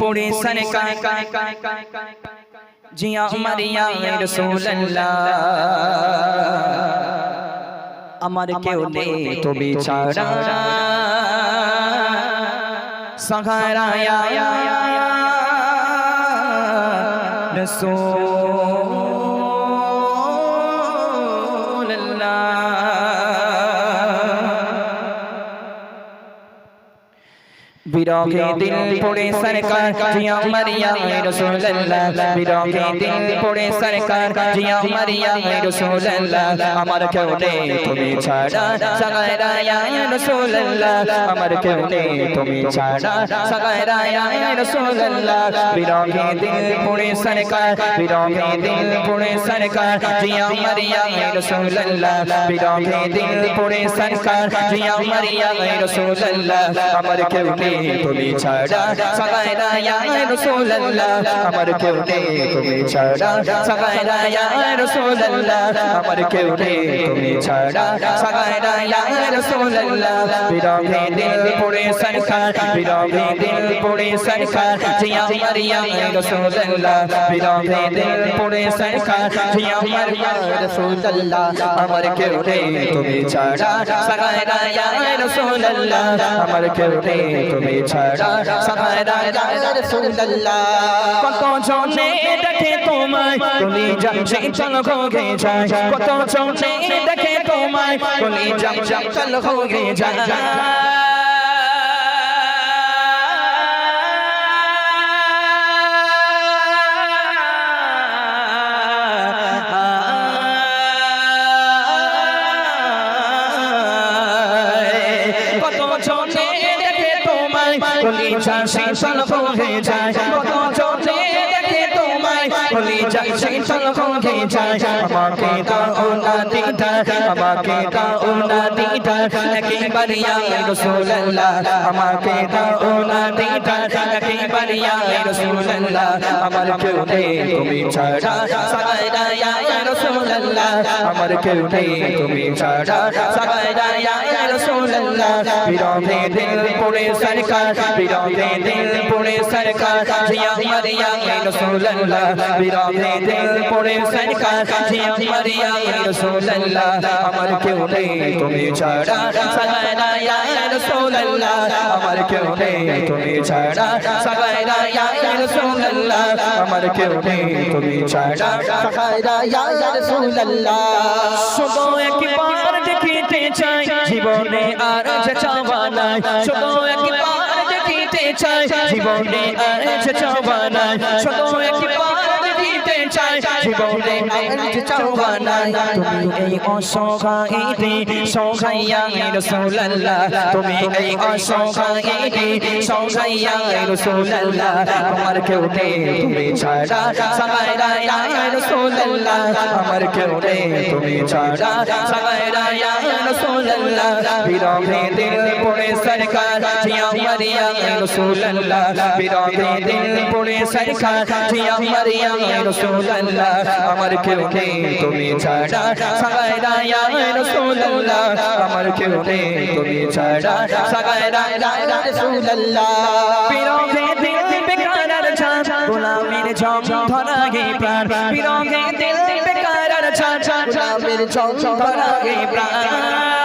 পড়ে সরকার জিয়া মারিয়া রাসূলুল্লাহ আমার কেউ নেই তুমি ছাড়া সাহারায়া বিরহে দিল পড়ে সরকার জিয়া মারিয়া রাসূলুল্লাহ বিরহে দিল পড়ে সরকার জিয়া মারিয়া রাসূলুল্লাহ আমার কেউ নেই তুমি ছাড়া সাগায়রা রাসূলুল্লাহ আমার কেউ নেই তুমি ছাড়া সাগায়রা রাসূলুল্লাহ বিরহে দিল পড়ে সরকার বিরহে দিল পড়ে সরকার জিয়া মারিয়া রাসূলুল্লাহ বিরহে দিল পড়ে সরকার জিয়া মারিয়া রাসূলুল্লাহ আমার কেউ নেই তুমি ছাড়া সাগায়রা ইয়া রাসূলুল্লাহ। আমার কেউ নেই, তুমি ছাড়া সাগায়রা ইয়া রাসূলুল্লাহ। আমার কেউ নেই, তুমি ছাড়া সাগায়রা ইয়া রাসূলুল্লাহ। বিরহে দিল পড়ে সরকার বিরহে দিল পড়ে সরকার জিয়া মারিয়া রাসূলুল্লাহ। রাসূলুল্লাহ। আমার কেউ নেই, তুমি ছাড়া। ইয়া রাসূলুল্লাহ কত জনে দেখে তোমায়, তুমি সেই চল হোগে যায় কত জনে দেখে তোমায় জম জম চল হোগে যায় জম সেই চল হোগে যায়। কত জনে দেখে তোমায় কলি জম সেই চল হোগে যায়। আমাকে দাও না দিদা আমাকে দাও না দিদা একেবারে ইয়া রাসূলুল্লাহ। আমাকে দাও না দিদা একেবারে ইয়া রাসূলুল্লাহ। আমার কেউ নেই তুমি ছাড়া ইয়া রাসূলুল্লাহ আমার কেউ নেই, তুমি ছাড়া। সাগায়রা ইয়া রাসূলুল্লাহ। বিরহে দিল পড়ে সরকার বিরহে দিল পড়ে সরকার। জিয়া মারিয়া রাসূলুল্লাহ। বিরহে দিল পড়ে সরকার, জিয়া মারিয়া রাসূলুল্লাহ। আমার কেউ নেই, তুমি ছাড়া। সাগায়রা ইয়া রাসূলুল্লাহ। আমার কেউ নেই, তুমি ছাড়া। সাগায়রা ইয়া রাসূলুল্লাহ। আমার কেউ নেই, তুমি ছাড়া সাগায়রা ইয়া রাসূলুল্লাহ। শুধু একবার দেখিতে চাই, জীবনে আর যে চাওয়া নাই। জীবনে আর চাই জীবনে আর যে তুমি এই অসহায়তে সহাইয়া রাসূলুল্লাহ তুমি এই অসহায়তে সহাইয়া রাসূলুল্লাহ তোমার কেউ নেই তুমি ছাড়া সাগায়রা রাসূলুল্লাহ আমার কেউ নেই তুমি ছাড়া সাগায়রা রাসূলুল্লাহ বিরহে দিল পড়ে সরকার জিয়া মারিয়া রাসূলুল্লাহ বিরহে দিল পড়ে সরকার জিয়া মারিয়া রাসূলুল্লাহ আমার কেউ নেই, তুমি ছাড়া। সাগায়রা ইয়া রাসূলুল্লাহ, আমার কেউ নেই, তুমি ছাড়া। সাগায়রা ইয়া রাসূলুল্লাহ। বিরহে দিল বেকারার ছাড়, গোলামের ঝম ধরা গে প্রাণ। বিরহে দিল বেকারার ছাড়, গোলামের ঝম ধরা গে প্রাণ।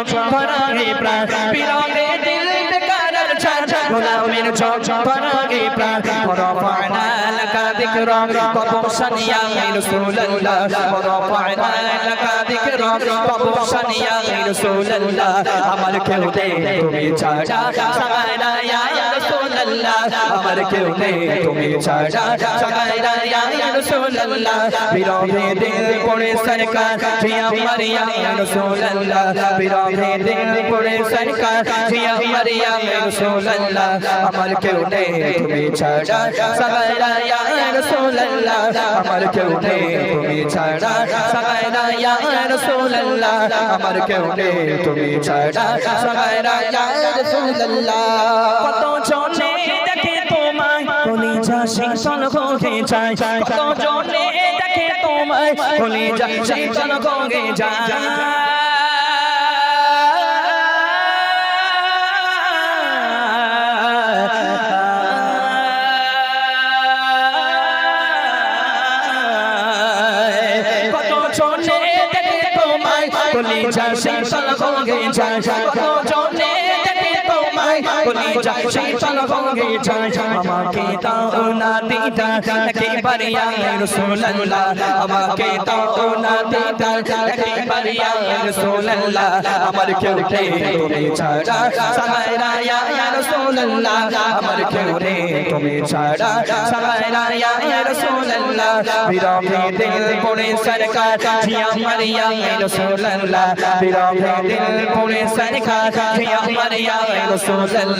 গোলামের ঝম ধরা গে প্রাণ। বিরহে দিল বেকারার ছাড় গোলামের ঝম ধরা প্রাণ। রফানা লাকা যিকরা কবশান ইয়া রাসূলুল্লাহ রফানা লাকা যিকরা কবশান ইয়া রাসূলুল্লাহ আমার কেউ তুমি ছাড়া ইয়া রাসূলুল্লাহ আমার কেউ নেই, তুমি ছাড়া। সাগায়রা ইয়া রাসূলুল্লাহ বিরহে দিল পড়ে সরকার, জিয়া মারিয়া, রাসূলুল্লাহ। বিরহে দিল পড়ে সরকার, জিয়া মারিয়া, রাসূলুল্লাহ। আমার কেউ নেই, তুমি ছাড়া। সাগায়রা ইয়া রাসূলুল্লাহ। আমার কেউ নেই, তুমি ছাড়া। সাগায়রা ইয়া রাসূলুল্লাহ। আমার কেউ নেই, তুমি ছাড়া। সাগায়রা ইয়া রাসূলুল্লাহ। কত শীতল হয়ে যায় কত জনে দেখে তোমায় হয়ে যায় কত জনে দেখে তোমায় কলিজা শীতল হয়ে যায় কত জনে দেখে তোমায় কলিজা শীতল হয়ে যায় আমাকে দাও না দিদা একেবারে ইয়া রাসূলুল্লাহ আমাকে দাও না দিদা একেবারে ইয়া রাসূলুল্লাহ আমার কেউ নেই তুমি ছাড়া সাহারা ইয়া রাসূলুল্লাহ আমার কেউ নেই তুমি ছাড়া সাহারা ইয়া রাসূলুল্লাহ বিরহে দিল পড়ে সরকার জিয়া মারিয়া রাসূলুল্লাহ বিরহে দিল পড়ে সরকার জিয়া মারিয়া রাসূলুল্লাহ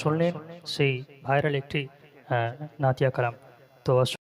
শুনলেন সেই ভাইরাল একটি নাতিয়া কালাম। তো